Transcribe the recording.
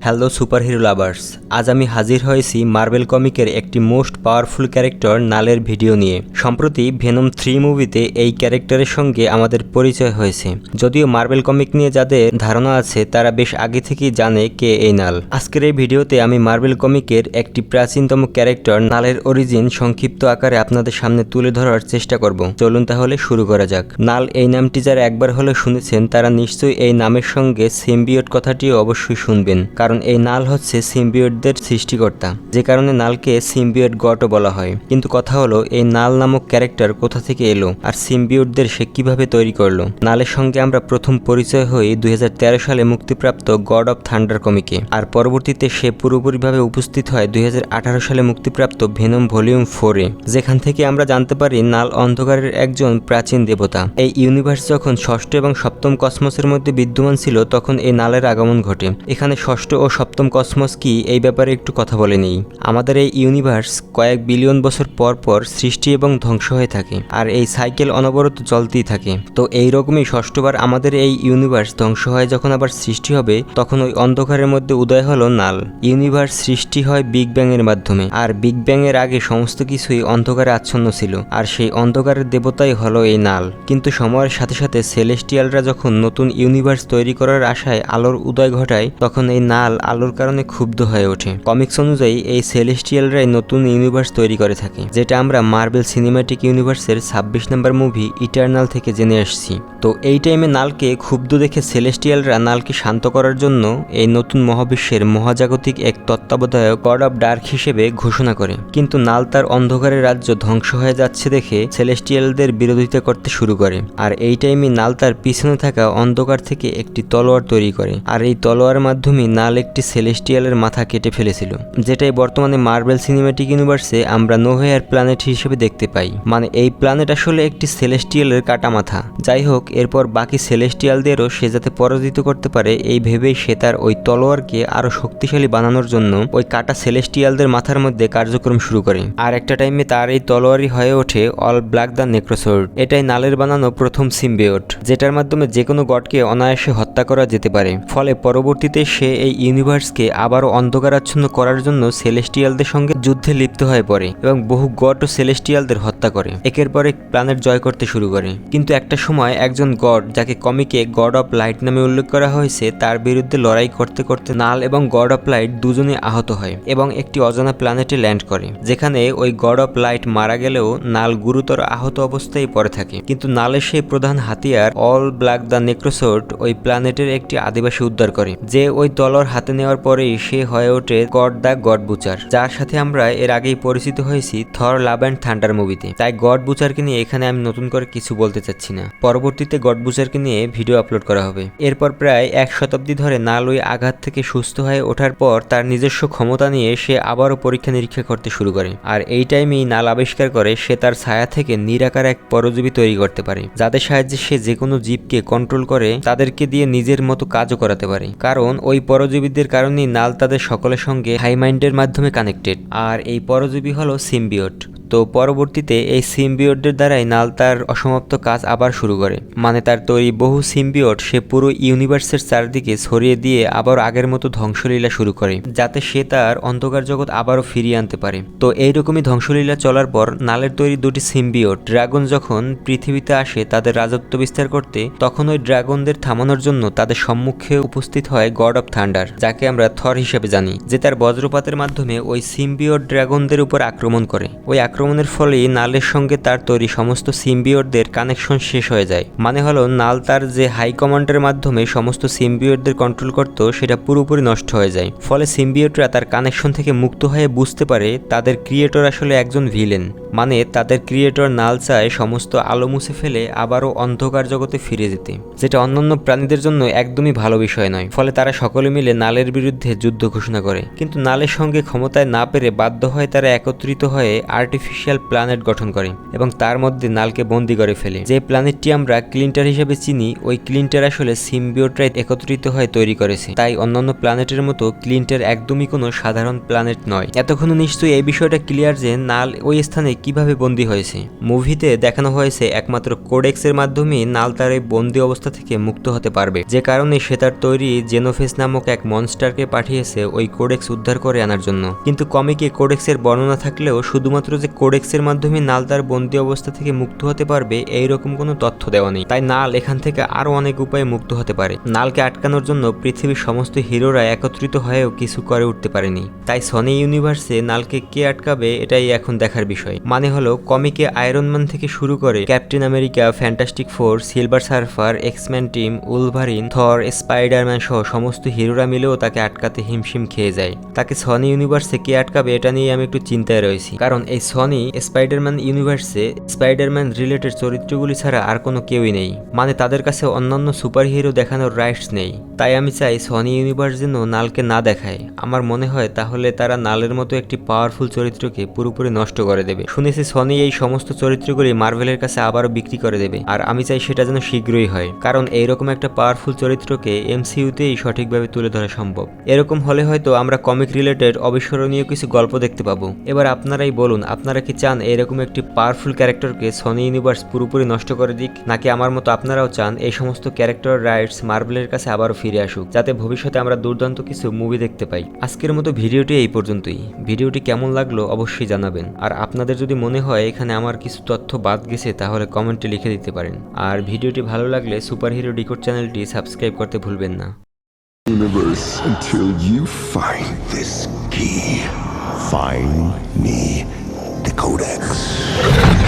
Hello superhero lovers আজ আমি হাজির হয়েছি মার্বেল কমিকের একটি মোস্ট পাওয়ারফুল ক্যারেক্টার নালের ভিডিও নিয়ে। সম্প্রতি ভেনম থ্রি মুভিতে এই ক্যারেক্টারের সঙ্গে আমাদের পরিচয় হয়েছে। যদিও মার্বেল কমিক নিয়ে যাদের ধারণা আছে, তারা বেশ আগে থেকেই জানে কে এই নাল। আজকের এই ভিডিওতে আমি মার্বেল কমিকের একটি প্রাচীনতম ক্যারেক্টার নালের অরিজিন সংক্ষিপ্ত আকারে আপনাদের সামনে তুলে ধরার চেষ্টা করব। চলুন তাহলে শুরু করা যাক। নাল এই নামটি যারা একবার হলে শুনেছেন তারা নিশ্চয়ই এই নামের সঙ্গে সিম্বিয়ট কথাটিও অবশ্যই শুনবেন, কারণ এই নাল হচ্ছে সিম্বিয়টদের সৃষ্টিকর্তা, যে কারণে নালকে সিম্বিয়ট গডও বলা হয়। কিন্তু কথা হলো, এই নাল নামক ক্যারেক্টার কোথা থেকে এলো আর সিম্বিয়টদের সে কীভাবে তৈরি করল? নালের সঙ্গে আমরা প্রথম পরিচয় হই দুই হাজার তেরো সালে মুক্তিপ্রাপ্ত গড অফ থান্ডার কমিকে, আর পরবর্তীতে সে পুরোপুরিভাবে উপস্থিত হয় দুই হাজার আঠারো সালে মুক্তিপ্রাপ্ত ভেনম ভলিউম ফোরে, যেখান থেকে আমরা জানতে পারি নাল অন্ধকারের একজন প্রাচীন দেবতা। এই ইউনিভার্স যখন ষষ্ঠ এবং সপ্তম কসমসের মধ্যে বিদ্যমান ছিল তখন এই নালের আগমন ঘটে। এখানে ষষ্ঠ ও সপ্তম কসমস কি? এই ব্যাপারে একটু কথা বলে নেই। আমাদের এই ইউনিভার্স কয়েক বিলিয়ন বছর পর পর সৃষ্টি এবং ধ্বংস হয়ে থাকে, আর এই সাইকেল অনবরত চলতেই থাকে। তো এই রকমই ষষ্ঠবার আমাদের এই ইউনিভার্স ধ্বংস হয় যখন আবার সৃষ্টি হবে, তখন ওই অন্ধকারের মধ্যে উদয় হলো নাল। ইউনিভার্স সৃষ্টি হয় বিগ ব্যাং এর মাধ্যমে, আর বিগ ব্যাং এর আগে সমস্ত কিছুই অন্ধকারে আচ্ছন্ন ছিল, আর সেই অন্ধকারের দেবতাই হলো এই নাল। কিন্তু সময়ের সাথে সাথে সেলেস্টিয়ালরা যখন নতুন ইউনিভার্স তৈরি করার আশায় আলোর উদয় ঘটায়, তখন এই নাল আলোর কারণে ক্ষুব্ধ হয়ে ওঠে। কমিক্স অনুযায়ী, এই সেলেস্টিয়ালরাই নতুন ইউনিভার্স তৈরি করে থাকে, যেটা আমরা মার্বেল সিনেমাটিক ইউনিভার্সের ছাব্বিশ নম্বর মুভি ইটার্নাল থেকে জেনে আসছি তো এই টাইমে নালকে ক্ষুব্ধ দেখে সেলেস্টিয়ালরা নালকে শান্ত করার জন্য এই নতুন মহাবিশ্বের মহাজাগতিক এক তত্ত্বাবধায়ক গড অফ ডার্ক হিসেবে ঘোষণা করে। কিন্তু নাল তার অন্ধকারের রাজ্য ধ্বংস হয়ে যাচ্ছে দেখে সেলেস্টিয়ালদের বিরোধিতা করতে শুরু করে। আর এই টাইমে নাল তার পিছনে থাকা অন্ধকার থেকে একটি তলোয়ার তৈরি করে, আর এই তলোয়ারের মাধ্যমে নাল একটি সেলেস্টিয়ালের মাথা কেটে ফেলেছিল, যেটাই বর্তমানে মার্বেল সিনেমাটিক ইউনিভার্সে আমরা নোহেয়ার প্ল্যানেট হিসেবে দেখতে পাই। মানে এই প্ল্যানেট আসলে একটি সেলেস্টিয়ালের কাটা মাথা যাই হোক এরপর বাকি সেলেস্টিয়ালদেরও সে যাতে পরাজিত করতে পারে, এই ভেবেই সে তার ওই তলোয়ারকে আরও শক্তিশালী বানানোর জন্য ওই কাটা সেলেস্টিয়ালদের মাথার মধ্যে কার্যক্রম শুরু করে। আর একটা টাইমে তার এই তলোয়ারই হয়ে ওঠে অল ব্ল্যাক দ্য নেক্রোসোর্ড এটাই নালের বানানো প্রথম সিম্বিওট যেটার মাধ্যমে যে কোনো গডকে অনায়াসে হত্যা করা যেতে পারে। ফলে পরবর্তীতে সে এই ইউনিভার্সকে আবারও অন্ধকারাচ্ছন্ন করার জন্য সেলেস্টিয়ালদের সঙ্গে যুদ্ধে লিপ্ত হয়ে পড়ে এবং বহু গড ও সেলেস্টিয়ালদের হত্যা করে। একের পর এক প্ল্যানেট জয় করতে শুরু করে। কিন্তু একটা সময় একজন গড, যাকে কমিকে গড অফ লাইট নামে উল্লেখ করা হয়েছে, তার বিরুদ্ধে লড়াই করতে করতে নাল এবং গড অফ লাইট দুজনে আহত হয় এবং একটি অজানা প্ল্যানেটে ল্যান্ড করে, যেখানে ওই গড অফ লাইট মারা গেলেও নাল গুরুতর আহত অবস্থায় পড়ে থাকে। কিন্তু নালের সেই প্রধান হাতিয়ার অল ব্ল্যাক দ্য নেক্রোসোর্ট ওই প্ল্যানেটের একটি আদিবাসী উদ্ধার করে, যে ওই তলর হাতে নেওয়ার পরেই সে হয়ে ওঠে গড দ্য গড বুচার যার সাথে আমরা এর আগেই পরিচিত হয়েছি থর লাভ অ্যান্ড থান্ডার মুভিতে। তাই গড বুচারকে নিয়ে এখানে আমি নতুন করে কিছু বলতে চাচ্ছি না। পরবর্তীতে গড বুচারকে নিয়ে ভিডিও আপলোড করা হবে। এরপর প্রায় এক শতাব্দী ধরে নাল ওই আঘাত থেকে সুস্থ হয়ে ওঠার পর তার নিজস্ব ক্ষমতা নিয়ে সে আবারও পরীক্ষা নিরীক্ষা করতে শুরু করে। আর এই টাইমেই নাল আবিষ্কার করে সে তার ছায়া থেকে নিরাকার এক পরজীবী তৈরি করতে পারে, যাদের সাহায্যে সে যে কোনো জীবকে কন্ট্রোল করে তাদেরকে দিয়ে নিজের মতো কাজও করাতে পারে। কারণ ওই পরজীবীদের কারণেই নাল তাদের সকলের সঙ্গে হাই মাইন্ডের মাধ্যমে কানেক্টেড আর এই পরজীবী হলো সিম্বিওট তো পরবর্তীতে এই সিম্বিওটদের দ্বারাই নাল তার অসমাপ্ত কাজ আবার শুরু করে। মানে তার তৈরি বহু সিম্বিওট সে পুরো ইউনিভার্সের চারদিকে ছড়িয়ে দিয়ে আবার আগের মতো ধ্বংসলীলা শুরু করে, যাতে সে তার অন্ধকার জগৎ আবারও ফিরিয়ে আনতে পারে। তো এইরকমই ধ্বংসলীলা চলার পর নালের তৈরি দুটি সিম্বিওট ড্রাগন যখন পৃথিবীতে আসে তাদের রাজত্ব বিস্তার করতে, তখন ওই ড্রাগনদের থামানোর জন্য তাদের সম্মুখে উপস্থিত হয় গড অফ থান্ডার, যাকে আমরা থর হিসেবে জানি, যে তার বজ্রপাতের মাধ্যমে ওই সিম্বিওট ড্রাগনদের উপর আক্রমণ করে। ওই আক্রমণের ফলেই নালের সঙ্গে তার তৈরি সমস্ত সিম্বিওটদের কানেকশন শেষ হয়ে যায়। মানে হলো, নাল তার যে হাই কমান্ডের মাধ্যমে সমস্ত সিম্বিওটদের কন্ট্রোল করত, সেটা পুরোপুরি নষ্ট হয়ে যায়। ফলে সিম্বিওটরা তার কানেকশন থেকে মুক্ত হয়ে বুঝতে পারে, তাদের ক্রিয়েটর আসলে একজন ভিলেন। মানে তাদের ক্রিয়েটর নাল চায় সমস্ত আলো মুছে ফেলে আবারও অন্ধকার জগতে ফিরে যেতে। যেটা অন্যান্য প্রাণীদের জন্য একদমই ভালো বিষয় নয়। ফলে তারা সকলে মিলে নালের বিরুদ্ধে যুদ্ধ ঘোষণা করে। কিন্তু নালের সঙ্গে ক্ষমতায় না পেরে বাধ্য হয় তারা একত্রিত হয়ে আর্টিফিশিয়াল আর্টিফিশিয়াল প্ল্যানেট গঠন করে এবং তার মধ্যে নালকে বন্দি করে ফেলে। যে প্ল্যানেটটি আমরা ক্লিন্টার হিসেবে চিনি, ওই ক্লিন্টার আসলে সিম্বিওট্রাইট একত্রিত হয়ে তৈরি করেছে। তাই অন্যান্য প্ল্যানেটের মতো ক্লিন্টার একদমই কোনো সাধারণ প্ল্যানেট নয়। এতক্ষণ নিশ্চয়ই এই বিষয়টা ক্লিয়ার যে নাল ওই স্থানে কীভাবে বন্দি হয়েছে। মুভিতে দেখানো হয়েছে একমাত্র কোডেক্সের মাধ্যমে নাল তার এই বন্দি অবস্থা থেকে মুক্ত হতে পারবে। যে কারণে সে তার তৈরি জেনোফেস নামক এক মনস্টারকে পাঠিয়েছে ওই কোডেক্স উদ্ধার করে আনার জন্য। কিন্তু কমিকে কোডেক্সের বর্ণনা থাকলেও শুধুমাত্র যে কোডেক্সের মাধ্যমে নাল তার বন্দি অবস্থা থেকে মুক্ত হতে পারবে, এইরকম কোনো তথ্য দেওয়া নেই। তাই নাল এখান থেকে আরও অনেক উপায়ে মুক্ত হতে পারে। নালকে আটকানোর জন্য পৃথিবীর সমস্ত হিরোরা একত্রিত হয়েও কিছু করে উঠতে পারেনি। তাই সনি ইউনিভার্সে নালকে কে আটকাবে, এটাই এখন দেখার বিষয়। মানে হলো, কমিকে আয়রন ম্যান থেকে শুরু করে Captain America Fantastic Four Silver Surfer X Man team Wolverine Thor Spiderman সহ সমস্ত হিরোরা মিলেও তাকে আটকাতে হিমশিম খেয়ে যায়। তাকে সনি ইউনিভার্সে কে আটকাবে, এটা নিয়ে আমি একটু চিন্তায় রয়েছি। কারণ এই সনি স্পাইডারম্যান ইউনিভার্সে স্পাইডারম্যান রিলেটেড চরিত্রগুলি ছাড়া আর কোনো কেউই নেই। মানে তাদের কাছে অন্যান্য সুপার হিরো দেখানোর রাইটস নেই। তাই আমি চাই সনি ইউনিভার্স যেন নালকে না দেখায়। আমার মনে হয় তাহলে তারা নালের মতো একটি পাওয়ারফুল চরিত্রকে পুরোপুরি নষ্ট করে দেবে। শুনেছি সনি এই সমস্ত চরিত্রগুলি মার্ভেলের কাছে আবারও বিক্রি করে দেবে। আর আমি চাই সেটা যেন শীঘ্রই হয়। কারণ এইরকম একটা পাওয়ারফুল চরিত্রকে এমসিইউতেই সঠিকভাবে তুলে ধরা সম্ভব। এরকম হলে হয়তো আমরা কমিক রিলেটেড অবিস্মরণীয় কিছু গল্প দেখতে পাবো। এবার আপনারাই বলুন আপনারা কি চান এরকম একটি পাওয়ারফুল ক্যারেক্টারকে সনি ইউনিভার্স পুরোপুরি নষ্ট করে দিক? নাকি আমার মতো আপনারাও চান এই সমস্ত ক্যারেক্টার রাইটস মার্বেলের কাছে আবারও ফিরে আসুক, যাতে ভবিষ্যতে আমরা দুর্দান্ত কিছু মুভি দেখতে পাই? আজকের মতো ভিডিওটি এই পর্যন্তই। ভিডিওটি কেমন লাগল অবশ্যই জানাবেন। আর আপনাদের যদি মনে হয় এখানে আমার কিছু তথ্য বাদ গেছে, তাহলে কমেন্টে লিখে দিতে পারেন। আর ভিডিওটি ভালো লাগলে সুপার হিরো ডিকোড চ্যানেলটি সাবস্ক্রাইব করতে ভুলবেন না। Universe, until you find this key. Find me. The Codex.